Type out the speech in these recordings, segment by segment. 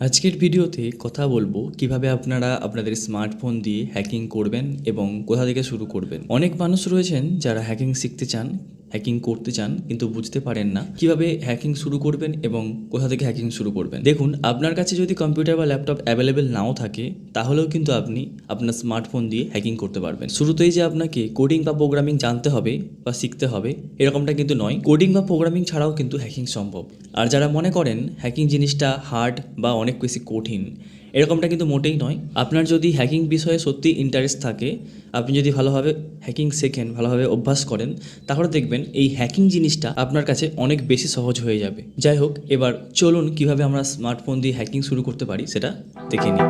আজকের ভিডিওতে কথা বলব কীভাবে আপনারা আপনাদের স্মার্টফোন দিয়ে হ্যাকিং করবেন এবং কোথা থেকে শুরু করবেন। অনেক মানুষ রয়েছেন যারা হ্যাকিং শিখতে চান হ্যাকিং করতে চান, কিন্তু বুঝতে পারেন না কীভাবে হ্যাকিং শুরু করবেন এবং কোথা থেকে হ্যাকিং শুরু করবেন। দেখুন, আপনার কাছে যদি কম্পিউটার বা ল্যাপটপ অ্যাভেলেবেল নাও থাকে, তাহলেও কিন্তু আপনি আপনার স্মার্টফোন দিয়ে হ্যাকিং করতে পারবেন। শুরুতেই যে আপনাকে কোডিং বা প্রোগ্রামিং জানতে হবে বা শিখতে হবে, এরকমটা কিন্তু নয়। কোডিং বা প্রোগ্রামিং ছাড়াও কিন্তু হ্যাকিং সম্ভব। আর যারা মনে করেন হ্যাকিং জিনিসটা হার্ড বা অনেক বেশি কঠিন এরকমটা কিন্তু মোটেই নয়। আপনার যদি হ্যাকিং বিষয়ে সত্যি ইন্টারেস্ট থাকে, আপনি যদি ভালোভাবে হ্যাকিং শেখেন, ভালোভাবে অভ্যাস করেন, তাহলে দেখবেন এই হ্যাকিং জিনিসটা আপনার কাছে অনেক বেশি সহজ হয়ে যাবে। যাই হোক, এবার চলুন কীভাবে আমরা স্মার্টফোন দিয়ে হ্যাকিং শুরু করতে পারি সেটা দেখে নিই।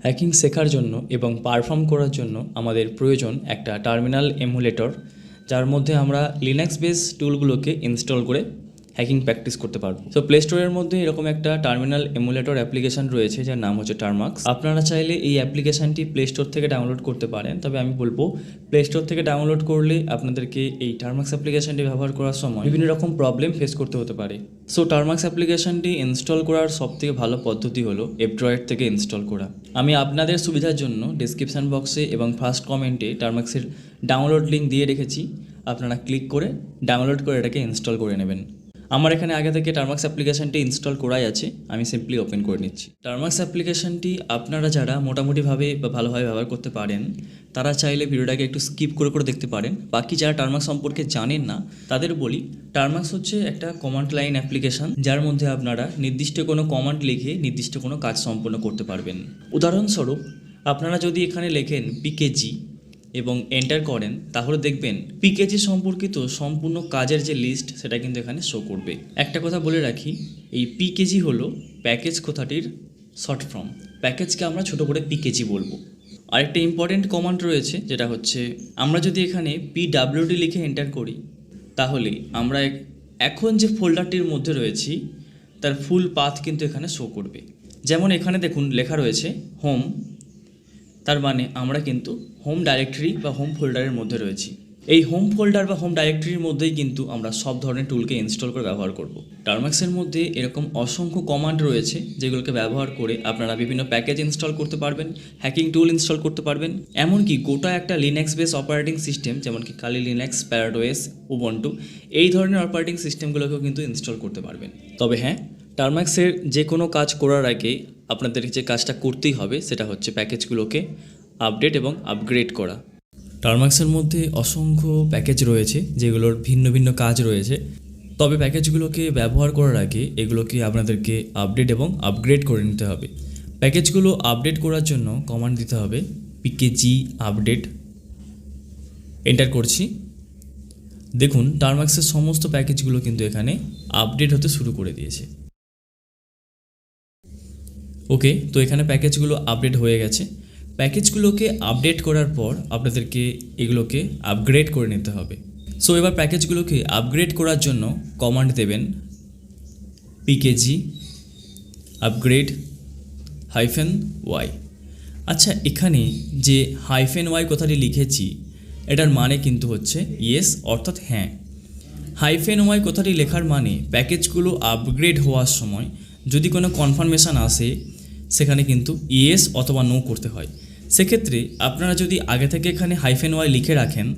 হ্যাকিং শেখার জন্য এবং পারফর্ম করার জন্য আমাদের প্রয়োজন একটা টার্মিনাল এমুলেটর যার মধ্যে আমরা লিনাক্স বেস টুলগুলোকে ইনস্টল করে হ্যাকিং প্র্যাকটিস করতে পারব। তো প্লে স্টোরের মধ্যে এরকম একটা টার্মিনাল এমুলেটর অ্যাপ্লিকেশন রয়েছে, যার নাম হচ্ছে টার্মাক্স আপনারা চাইলে এই অ্যাপ্লিকেশনটি প্লে স্টোর থেকে ডাউনলোড করতে পারেন। তবে আমি বলব প্লে স্টোর থেকে ডাউনলোড করলে আপনাদেরকে এই টার্মাক্স অ্যাপ্লিকেশনটি ব্যবহার করার সময় বিভিন্ন রকম প্রবলেম ফেস করতে হতে পারে। সো টার্মাক্স অ্যাপ্লিকেশনটি ইনস্টল করার সবথেকে ভালো পদ্ধতি হলো এপড্রয়েড থেকে ইনস্টল করা। আমি আপনাদের সুবিধার জন্য ডিসক্রিপশন বক্সে এবং ফার্স্ট কমেন্টে টার্মাক্সের ডাউনলোড লিঙ্ক দিয়ে রেখেছি। আপনারা ক্লিক করে ডাউনলোড করে এটাকে ইনস্টল করে নেবেন। আমার এখানে আগে থেকে টার্মাক্স অ্যাপ্লিকেশনটি ইনস্টল করাই আছে, আমি সিম্পলি ওপেন করে নিচ্ছি। টার্মাক্স অ্যাপ্লিকেশনটি আপনারা যারা মোটামুটিভাবে বা ভালোভাবে ব্যবহার করতে পারেন, তারা চাইলে ভিডিওটাকে একটু স্কিপ করে করে দেখতে পারেন। বাকি যারা টার্মাক্স সম্পর্কে জানেন না, তাদের বলি টার্মাক্স হচ্ছে একটা কমান্ড লাইন অ্যাপ্লিকেশন যার মধ্যে আপনারা নির্দিষ্ট কোনো কমান্ড লিখে নির্দিষ্ট কোনো কাজ সম্পন্ন করতে পারবেন। উদাহরণস্বরূপ, আপনারা যদি এখানে লেখেন পিকেজি এবং এন্টার করেন, তাহলে দেখবেন পিকেজি সম্পর্কিত সম্পূর্ণ কাজের যে লিস্ট সেটা কিন্তু এখানে শো করবে। একটা কথা বলে রাখি, এই পিকেজি হলো প্যাকেজ কথাটির? শর্ট ফর্ম প্যাকেজকে আমরা ছোট করে পিকেজি বলব। আরেকটা ইম্পর্টেন্ট কমান্ড রয়েছে, যেটা হচ্ছে আমরা যদি এখানে পিডাব্লিউডি লিখে এন্টার করি, তাহলে আমরা এখন যে ফোল্ডারটির মধ্যে রয়েছি, তার ফুল পাথ কিন্তু এখানে শো করবে। যেমন এখানে দেখুন লেখা রয়েছে হোম তার মানে আমরা কিন্তু হোম ডাইরেক্টরি বা হোম ফোল্ডারের মধ্যে রয়েছি। এই হোম ফোল্ডার বা হোম ডাইরেক্টরির মধ্যেই কিন্তু আমরা সব ধরনের টুলকে ইনস্টল করে ব্যবহার করব। টার্মাক্সের মধ্যে এরকম অসংখ্য কমান্ড রয়েছে, যেগুলোকে ব্যবহার করে আপনারা বিভিন্ন প্যাকেজ ইনস্টল করতে পারবেন হ্যাকিং টুল ইনস্টল করতে পারবেন। এমনকি গোটা একটা লিনাক্স বেস অপারেটিং সিস্টেম যেমন কি কালি লিনাক্স প্যারাডোয়েস উবন্টু এই ধরনের অপারেটিং সিস্টেমগুলোকেও কিন্তু ইনস্টল করতে পারবেন। তবে হ্যাঁ টার্মাক্সের যে কোনো কাজ করার আগে আপনাদের যে কাজটা করতেই হবে সেটা হচ্ছে প্যাকেজগুলোকে আপডেট এবং আপগ্রেড করা। টার্মাক্সের মধ্যে অসংখ্য প্যাকেজ রয়েছে, যেগুলোর ভিন্ন ভিন্ন কাজ রয়েছে। তবে প্যাকেজগুলোকে ব্যবহার করার আগে এগুলোকে আপনাদেরকে আপডেট এবং আপগ্রেড করে নিতে হবে। প্যাকেজগুলো আপডেট করার জন্য কমান্ড দিতে হবে, পিকেজি আপডেট। এন্টার করছি। দেখুন, টার্মাক্সের সমস্ত প্যাকেজগুলো কিন্তু এখানে আপডেট হতে শুরু করে দিয়েছে। ওকে, তো এখানে প্যাকেজগুলো আপডেট হয়ে গেছে। প্যাকেজগুলোকে আপডেট করার পর আপনাদেরকে এগুলোকে আপগ্রেড করে নিতে হবে। সো এবার প্যাকেজগুলোকে আপগ্রেড করার জন্য কমান্ড দেবেন পিকেজি আপগ্রেড হাইফেন ওয়াই আচ্ছা এখানে যে হাইফেন ওয়াই কথাটি লিখেছি, এটার মানে কিন্তু হচ্ছে ইয়েস অর্থাৎ হ্যাঁ। হাইফেন ওয়াই কথাটি লেখার মানে প্যাকেজগুলো আপগ্রেড হওয়ার সময় যদি কোনো কনফার্মেশান আসে সেখানে কিন্তু ইয়েস অথবা নো করতে হয়। সেক্ষেত্রে আপনারা যদি আগে থেকে এখানে হাইফেন ওয়াই লিখে রাখেন,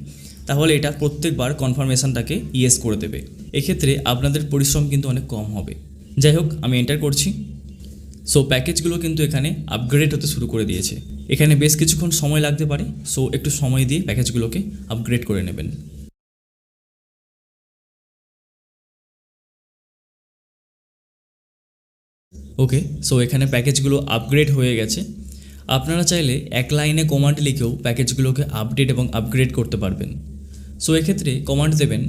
তাহলে এটা প্রত্যেকবার কনফার্মেশনটাকে ইয়েস করে দেবে। এক্ষেত্রে আপনাদের পরিশ্রম কিন্তু অনেক কম হবে। যাই হোক, আমি এন্টার করছি। সো, প্যাকেজগুলো কিন্তু এখানে আপগ্রেড হতে শুরু করে দিয়েছে। এখানে বেশ কিছুক্ষণ সময় লাগতে পারে, সো একটু সময় দিয়ে প্যাকেজগুলোকে আপগ্রেড করে নেবেন। ওকে সো এখানে প্যাকেজগুলো আপগ্রেড হয়ে গেছে। আপনারা চাইলে এক লাইনে কমান্ড লিখেও প্যাকেজগুলোকে আপডেট এবং আপগ্রেড করতে পারবেন। সো এক্ষেত্রে কমান্ড দেবেন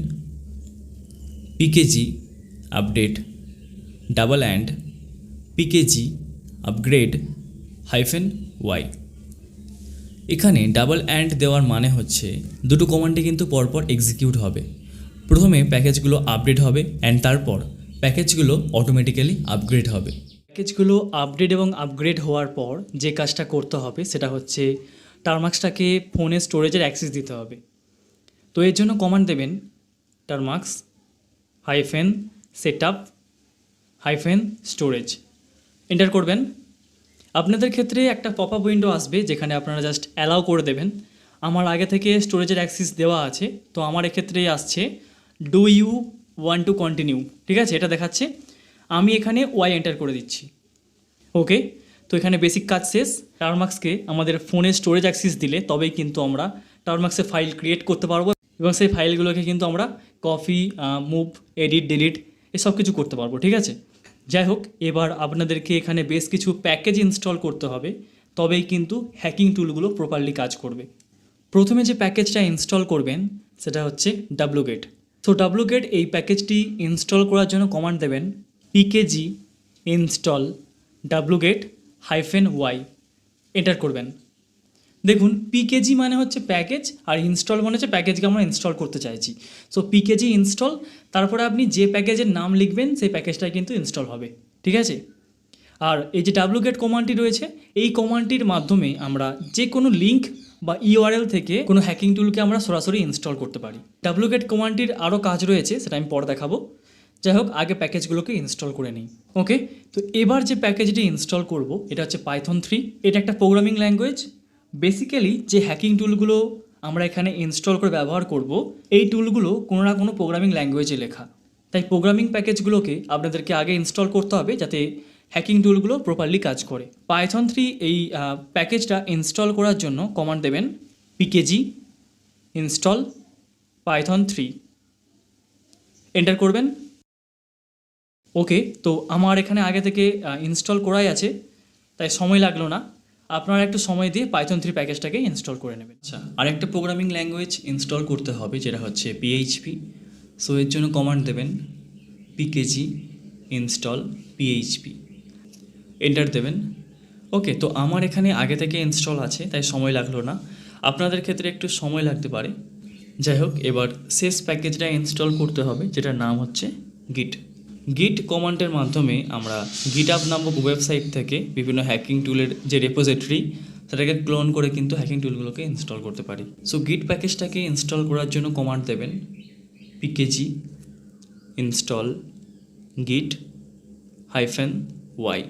PKG update double and PKG upgrade hyphen Y এখানে ডাবল অ্যান্ড দেওয়ার মানে হচ্ছে দুটো কমান্ডে কিন্তু পরপর এক্সিকিউট হবে। প্রথমে প্যাকেজগুলো আপডেট হবে অ্যান্ড তারপর প্যাকেজগুলো অটোমেটিক্যালি আপগ্রেড হবে। প্যাকেজগুলো আপডেট এবং আপগ্রেড হওয়ার পর যে কাজটা করতে হবে সেটা হচ্ছে টার্মাক্সটাকে ফোনে স্টোরেজের অ্যাক্সেস দিতে হবে। তো এর জন্য কমান্ড দেবেন Termux hyphen set up hyphen storage enter করবেন। আপনাদের ক্ষেত্রে একটা পপ আপ উইন্ডো আসবে যেখানে আপনারা জাস্ট অ্যালাউ করে দেবেন। আমার আগে থেকে স্টোরেজের অ্যাক্সেস দেওয়া আছে, তো আমার এক্ষেত্রে আসছে do you want to continue ঠিক আছে, এটা দেখাচ্ছে। আমি এখানে ওয়াই এন্টার করে দিচ্ছি। ওকে তো এখানে বেসিক কাজ শেষ। টার্মাক্সকে আমাদের ফোনে স্টোরেজ অ্যাক্সেস দিলে তবেই কিন্তু আমরা টার্মাক্সে ফাইল ক্রিয়েট করতে পারব এবং সেই ফাইলগুলোকে কিন্তু আমরা কপি মুভ এডিট ডিলিট এসব কিছু করতে পারব, ঠিক আছে? যাই হোক, এবার আপনাদেরকে এখানে বেশ কিছু প্যাকেজ ইনস্টল করতে হবে। তবেই কিন্তু হ্যাকিং টুলগুলো প্রপারলি কাজ করবে। প্রথমে যে প্যাকেজটা ইনস্টল করবেন, সেটা হচ্ছে ডাব্লুগেট তো ডাব্লুগেট এই প্যাকেজটি ইনস্টল করার জন্য কমান্ড দেবেন। পিকেজি ইনস্টল ডাব্লুগেট হাইফেন ওয়াই এন্টার করবেন। দেখুন পিকেজি মানে হচ্ছে প্যাকেজ আর ইনস্টল মানে হচ্ছে প্যাকেজকে আমরা ইনস্টল করতে চাইছি। সো পিকেজি ইনস্টল তারপরে আপনি যে প্যাকেজের নাম লিখবেন, সেই প্যাকেজটা কিন্তু ইনস্টল হবে। ঠিক আছে? আর এই যে ডাব্লুগেট কমান্ডটি রয়েছে, এই কমান্ডটির মাধ্যমে আমরা যে কোনো লিঙ্ক বা ইউআরএল থেকে কোনো হ্যাকিং টুলকে আমরা সরাসরি ইনস্টল করতে পারি। ডাব্লুগেট কমান্ডটির আরও কাজ রয়েছে, সেটা আমি পরে দেখাবো। যাই হোক আগে প্যাকেজগুলোকে ইনস্টল করে নিই। ওকে তো এবার যে প্যাকেজটি ইনস্টল করব, এটা হচ্ছে পাইথন থ্রি এটা একটা প্রোগ্রামিং ল্যাঙ্গুয়েজ বেসিক্যালি যে হ্যাকিং টুলগুলো আমরা এখানে ইনস্টল করে ব্যবহার করব, এই টুলগুলো কোনো না কোনো প্রোগ্রামিং ল্যাঙ্গুয়েজে লেখা। তাই প্রোগ্রামিং প্যাকেজগুলোকে আপনাদেরকে আগে ইনস্টল করতে হবে, যাতে হ্যাকিং টুলগুলো প্রপারলি কাজ করে। পাইথন থ্রি এই প্যাকেজটা ইনস্টল করার জন্য কমান্ড দেবেন PKG install Python three enter করবেন। ওকে তো আমার এখানে আগে থেকে ইনস্টল করাই আছে, তাই সময় লাগল না। আপনারা একটু সময় দিয়ে পাইথন থ্রি প্যাকেজটাকে ইনস্টল করে নেবেন। আচ্ছা আরেকটা প্রোগ্রামিং ল্যাঙ্গুয়েজ ইনস্টল করতে হবে, যেটা হচ্ছে পিএইচপি সো এর জন্য কমান্ড দেবেন পিকেজি ইনস্টল পিএইচপি এন্টার দেবেন। ওকে তো আমার এখানে আগে থেকে ইনস্টল আছে, তাই সময় লাগল না। আপনাদের ক্ষেত্রে একটু সময় লাগতে পারে। যাই হোক, এবার শেষ প্যাকেজটা ইনস্টল করতে হবে, যেটার নাম হচ্ছে গিট গিট কমান্ডের মাধ্যমে আমরা গিট আপ নামক ওয়েবসাইট থেকে বিভিন্ন হ্যাকিং টুলের যে রেপোজিটরি সেটাকে ক্লোন করে কিন্তু হ্যাকিং টুলগুলোকে ইনস্টল করতে পারি। সো গিট প্যাকেজটাকে ইনস্টল করার জন্য কমান্ড দেবেন PKG install git hyphen Y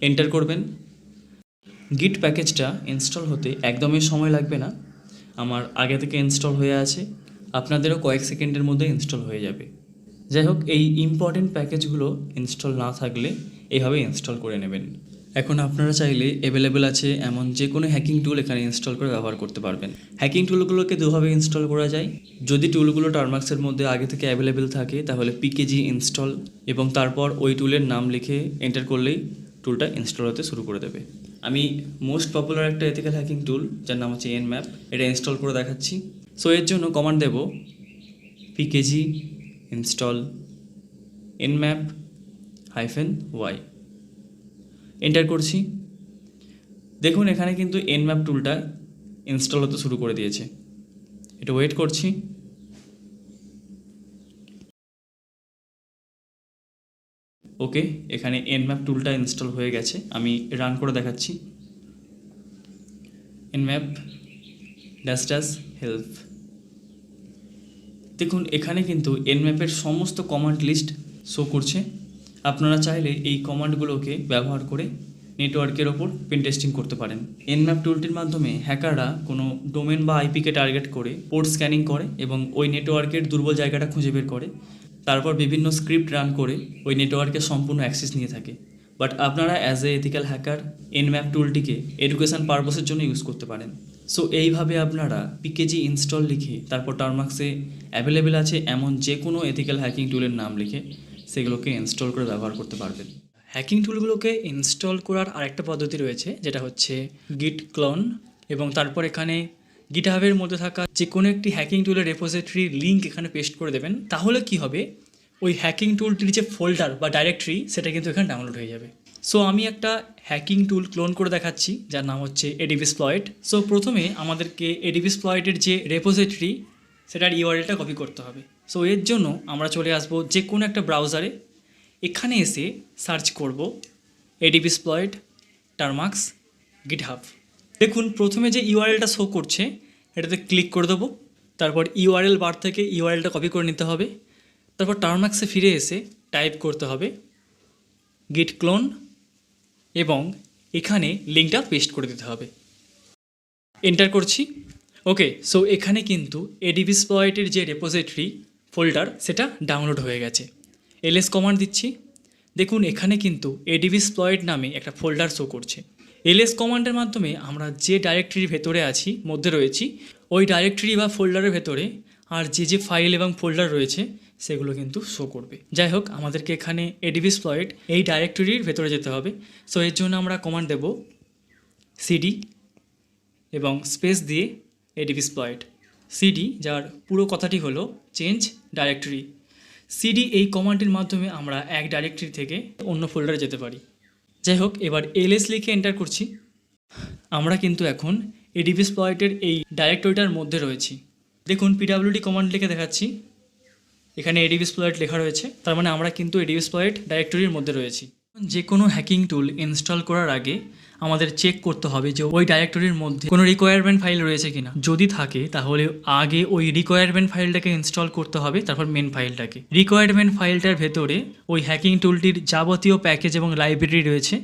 enter করবেন। গিট প্যাকেজটা ইনস্টল হতে একদমই সময় লাগবে না। আমার আগে থেকে ইনস্টল হয়ে আছে। আপনাদেরও কয়েক সেকেন্ডের মধ্যে ইনস্টল হয়ে যাবে। যাই হোক, এই ইম্পর্টেন্ট প্যাকেজগুলো ইনস্টল না থাকলে এইভাবে ইনস্টল করে নেবেন। এখন আপনারা চাইলে অ্যাভেলেবেল আছে এমন যে কোনো হ্যাকিং টুল এখানে ইনস্টল করে ব্যবহার করতে পারবেন। হ্যাকিং টুলগুলোকে দুভাবে ইনস্টল করা যায়। যদি টুলগুলো টার্মাক্সের মধ্যে আগে থেকে অ্যাভেলেবেল থাকে, তাহলে পিকেজি ইনস্টল এবং তারপর ওই টুলের নাম লিখে এন্টার করলেই টুলটা ইনস্টল হতে শুরু করে দেবে। আমি মোস্ট পপুলার একটা এথিক্যাল হ্যাকিং টুল যার নাম হচ্ছে এন ম্যাপ এটা ইনস্টল করে দেখাচ্ছি। সো এর জন্য কমান্ড দেব PKG install nmap hyphen Y enter করছি। দেখুন, এখানে কিন্তু nmap টুলটা ইনস্টল হতে শুরু করে দিয়েছে। এটা ওয়েট করছি। ওকে এখানে nmap টুলটা ইনস্টল হয়ে গেছে। আমি রান করে দেখাচ্ছি। nmap ড্যাশ ড্যাশ হেল্প দেখুন, এখানে কিন্তু এনম্যাপের সমস্ত কমান্ড লিস্ট শো করছে। আপনারা চাইলে এই কমান্ডগুলোকে ব্যবহার করে নেটওয়ার্কের ওপর পেন টেস্টিং করতে পারেন। এনম্যাপ টুলটির মাধ্যমে হ্যাকাররা কোনো ডোমেন বা আইপিকে টার্গেট করে পোর্ট স্ক্যানিং করে এবং ওই নেটওয়ার্কের দুর্বল জায়গাটা খুঁজে বের করে। তারপর বিভিন্ন স্ক্রিপ্ট রান করে ওই নেটওয়ার্কের সম্পূর্ণ অ্যাক্সেস নিয়ে থাকে। বাট আপনারা as a ethical hacker Nmap টুলটিকে education পারপসের জন্য ইউজ করতে পারেন। সো এইভাবে আপনারা পিকেজি ইনস্টল লিখে, তারপর টার্মাক্সে অ্যাভেলেবেল আছে এমন যে কোনো এথিক্যাল হ্যাকিং টুলের নাম লিখে, সেগুলোকে ইনস্টল করে ব্যবহার করতে পারবেন। হ্যাকিং টুলগুলোকে ইনস্টল করার আরেকটা পদ্ধতি রয়েছে, যেটা হচ্ছে গিট ক্লন এবং তারপর এখানে গিটহাবের মধ্যে থাকা যে কোনো একটি হ্যাকিং টুলের রেপোজিটরি লিঙ্ক এখানে পেস্ট করে দেবেন। তাহলে কি হবে? ওই হ্যাকিং টুলটির যে ফোল্ডার বা ডাইরেক্টরি সেটা কিন্তু এখানে ডাউনলোড হয়ে যাবে। সো আমি একটা হ্যাকিং টুল ক্লোন করে দেখাচ্ছি, যার নাম হচ্ছে এডিভিস প্লয়েড সো প্রথমে আমাদেরকে এডিভিস প্লয়েডের যে রেপোজিটরি সেটার ইউআরএলটা কপি করতে হবে। সো এর জন্য আমরা চলে আসব যে কোনো একটা ব্রাউজারে এখানে এসে সার্চ করব এডিবিসপ্লয়েড টার্মাক্স গিটহাব দেখুন, প্রথমে যে ইউআরএলটা শো করছে, এটাতে ক্লিক করে দেবো। তারপর ইউআরএল বার থেকে ইউআরএলটা কপি করে নিতে হবে। তারপর টার্মাক্সে ফিরে এসে টাইপ করতে হবে গিট ক্লোন এবং এখানে লিঙ্কটা পেস্ট করে দিতে হবে। এন্টার করছি। ওকে সো এখানে কিন্তু এডিবি স্প্লয়েটের যে রেপোজিটরি ফোল্ডার সেটা ডাউনলোড হয়ে গেছে। এলএস কমান্ড দিচ্ছি। দেখুন, এখানে কিন্তু এডিবি স্প্লয়েট নামে একটা ফোল্ডার শো করছে। এলএস কমান্ডের মাধ্যমে আমরা যে ডাইরেক্টরির ভেতরে আছি, মধ্যে রয়েছি, ওই ডাইরেক্টরি বা ফোল্ডারের ভেতরে আর যে যে ফাইল এবং ফোল্ডার রয়েছে সেগুলো কিন্তু শো করবে। যাই হোক, আমাদেরকে এখানে এডিবি স্প্লয়েট এই ডাইরেক্টরির ভেতরে যেতে হবে। সো এর জন্য আমরা কমান্ড দেব সিডি এবং স্পেস দিয়ে এডিবি স্প্লয়েট সিডি যার পুরো কথাটি হলো চেঞ্জ ডাইরেক্টরি সিডি এই কমান্ডের মাধ্যমে আমরা এক ডাইরেক্টরি থেকে অন্য ফোল্ডারে যেতে পারি। যাই হোক, এবার এলএস লিখে এন্টার করছি। আমরা কিন্তু এখন এডিবি স্প্লয়েটের এই ডাইরেক্টরিটার মধ্যে রয়েছি। দেখুন পিডাব্লিউডি কমান্ড লিখে দেখাচ্ছি। এখানে এডিবি স্প্লয়েট লেখা রয়েছে। তার মানে আমরা কিন্তু এডিবি স্প্লয়েট ডাইরেক্টরির মধ্যে রয়েছি। যে কোনো হ্যাকিং টুল ইনস্টল করার আগে আমাদের চেক করতে হবে যে ওই ডাইরেক্টরির মধ্যে কোনো রিকোয়ারমেন্ট ফাইল রয়েছে কিনা। যদি থাকে, তাহলে আগে ওই রিকোয়ারমেন্ট ফাইলটাকে ইনস্টল করতে হবে, তারপর মেন ফাইলটাকে রিকোয়ারমেন্ট ফাইলটার ভেতরে ওই হ্যাকিং টুলটির যাবতীয় প্যাকেজ এবং লাইব্রেরি রয়েছে।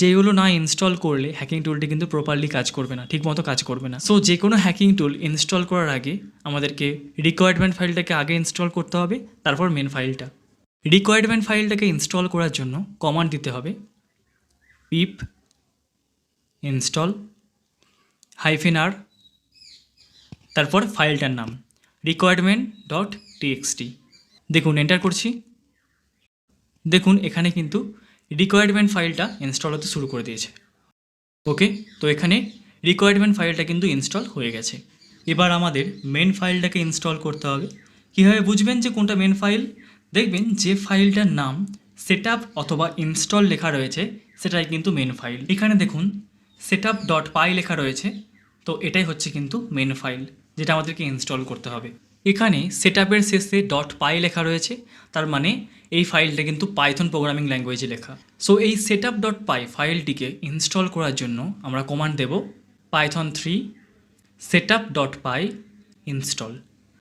যেগুলো না ইনস্টল করলে হ্যাকিং টুলটি কিন্তু প্রপারলি কাজ করবে না, ঠিকমতো কাজ করবে না। সো যে কোনো হ্যাকিং টুল ইনস্টল করার আগে আমাদেরকে রিকোয়ারমেন্ট ফাইলটাকে আগে ইনস্টল করতে হবে, তারপর মেন ফাইলটা রিকোয়ারমেন্ট ফাইলটাকে ইনস্টল করার জন্য কমান্ড দিতে হবে পিপ ইনস্টল হাইফেন আর তারপর ফাইলটার নাম রিকোয়ারমেন্ট ডট টিএক্সটি দেখুন এন্টার করছি। দেখুন, এখানে কিন্তু রিকোয়ারমেন্ট ফাইলটা ইনস্টল হতে শুরু করে দিয়েছে। ওকে তো এখানে রিকোয়ারমেন্ট ফাইলটা কিন্তু ইনস্টল হয়ে গেছে। এবার আমাদের মেন ফাইলটাকে ইনস্টল করতে হবে। কীভাবে বুঝবেন যে কোনটা মেন ফাইল দেখবেন যে ফাইলটার নাম সেট অথবা ইনস্টল লেখা রয়েছে, সেটাই কিন্তু মেন ফাইল এখানে দেখুন সেট ডট পাই লেখা রয়েছে। তো এটাই হচ্ছে কিন্তু মেন ফাইল যেটা আমাদেরকে ইনস্টল করতে হবে। এখানে সেট শেষে ডট পাই লেখা রয়েছে, তার মানে এই ফাইলটা কিন্তু পাইথন প্রোগ্রামিং ল্যাঙ্গুয়েজে লেখা। সো এই সেট আপ ডট পাই ফাইলটিকে ইনস্টল করার জন্য আমরা কমান্ড দেব Python three set dot py install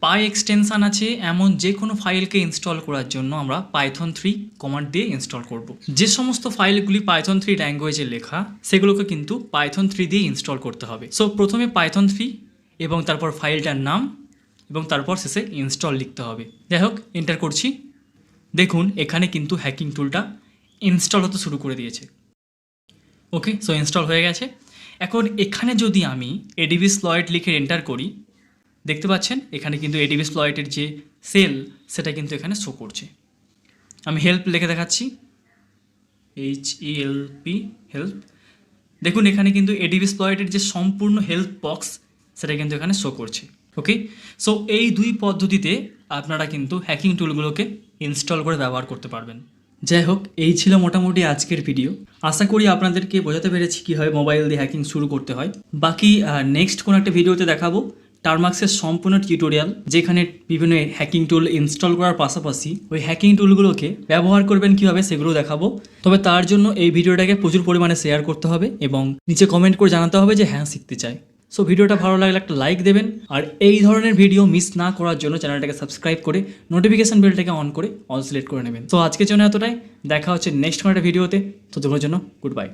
py extension আছে, এমন যে কোনো ফাইলকে ইনস্টল করার জন্য আমরা পাইথন থ্রি কমান্ড দিয়ে ইনস্টল করব। যে সমস্ত ফাইলগুলি পাইথন থ্রি ল্যাঙ্গুয়েজে লেখা, সেগুলোকে কিন্তু পাইথন থ্রি দিয়ে ইনস্টল করতে হবে। সো প্রথমে পাইথন থ্রি এবং তারপর ফাইলটার নাম এবং তারপর শেষে ইনস্টল লিখতে হবে। যাই হোক এন্টার করছি। দেখুন, এখানে কিন্তু হ্যাকিং টুলটা ইনস্টল হতে শুরু করে দিয়েছে। ওকে সো ইনস্টল হয়ে গেছে। এখন এখানে যদি আমি এডিবি স্লয়েড লিখে এন্টার করি, দেখতে পাচ্ছেন, এখানে কিন্তু এডিবি স্প্লয়েটের যে সেল সেটা কিন্তু এখানে শো করছে। আমি হেল্প লিখে দেখাচ্ছি। এইচ এল পি হেল্প দেখুন, এখানে কিন্তু এডিবি স্প্লয়েটের যে সম্পূর্ণ হেল্প বক্স সেটা কিন্তু এখানে শো করছে। ওকে সো এই দুই পদ্ধতিতে আপনারা কিন্তু হ্যাকিং টুলগুলোকে ইনস্টল করে ব্যবহার করতে পারবেন। যাই হোক, এই ছিল মোটামুটি আজকের ভিডিও আশা করি আপনাদেরকে বোঝাতে পেরেছি কীভাবে মোবাইল দিয়ে হ্যাকিং শুরু করতে হয়। বাকি নেক্সট কোনো একটা ভিডিওতে দেখাবো। টার্মাক্সের সম্পূর্ণ টিউটোরিয়াল যেখানে বিভিন্ন হ্যাকিং টুল ইনস্টল করার পাশাপাশি ওই হ্যাকিং টুলগুলোকে ব্যবহার করবেন কীভাবে সেগুলো দেখাবো। তবে তার জন্য এই ভিডিওটাকে প্রচুর পরিমাণে শেয়ার করতে হবে এবং নিচে কমেন্ট করে জানাতে হবে যে হ্যাঁ শিখতে চাই সো ভিডিওটা ভালো লাগলে একটা লাইক দেবেন। আর এই ধরনের ভিডিও মিস না করার জন্য চ্যানেলটাকে সাবস্ক্রাইব করে নোটিফিকেশান বেলটাকে অন করে অল সিলেক্ট করে নেবেন। তো আজকের জন্য এতটাই। দেখা হচ্ছে নেক্সট কোনো একটা ভিডিওতে তো। তোমার জন্য গুড বাই